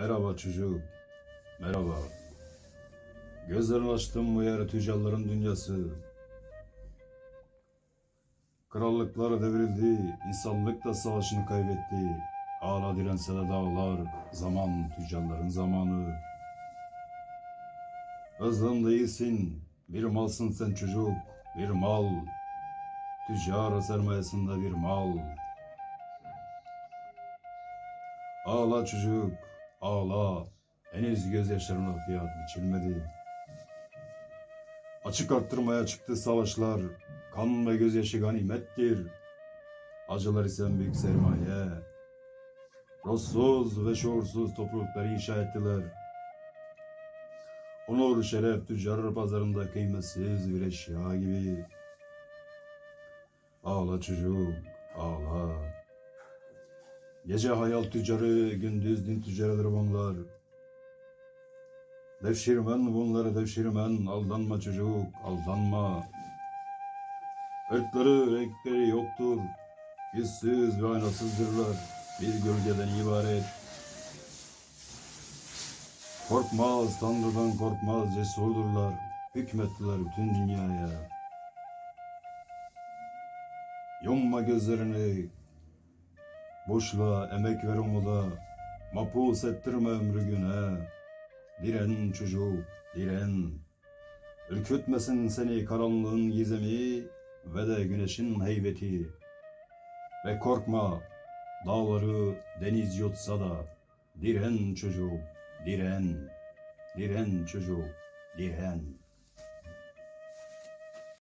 Merhaba çocuk. Merhaba. Gözlerini açtım bu tüccarların dünyası. Krallıklar devrildi, insanlık da savaşını kaybetti. Hala dirense de dağlar, zaman tüccarların zamanı. Özlem değilsin, bir malsın sen çocuk, bir mal. Tüccar sermayesinde bir mal. Ağla çocuk, ağla. Henüz gözyaşlarına fiyat biçilmedi. Açık arttırmaya çıktı savaşlar. Kan ve gözyaşı ganimettir. Acılar ise en büyük sermaye. Ruhsuz ve şuursuz toplulukları inşa ettiler. Onur, şeref tüccar pazarında kıymetsiz bir eşya gibi. Ağla çocuk, ağla. Gece hayal tüccarı, gündüz din tüccarıdır bunlar. Devşirmen bunları devşirmen, aldanma çocuk, aldanma. Irkları, renkleri yoktur, yüzsüz ve aynasızdırlar, bir gölgeden ibaret. Korkmaz, Tanrı'dan korkmaz, cesurdurlar, hükmettiler bütün dünyaya. Yumma gözlerini, Boşluğa emek ver umuda, mapus ettirme ömrü güne. Diren çocuk, diren. Ürkütmesin seni karanlığın gizemi ve de güneşin heybeti. Ve korkma, dağları deniz yutsa da, diren çocuk, diren. Diren çocuk, diren.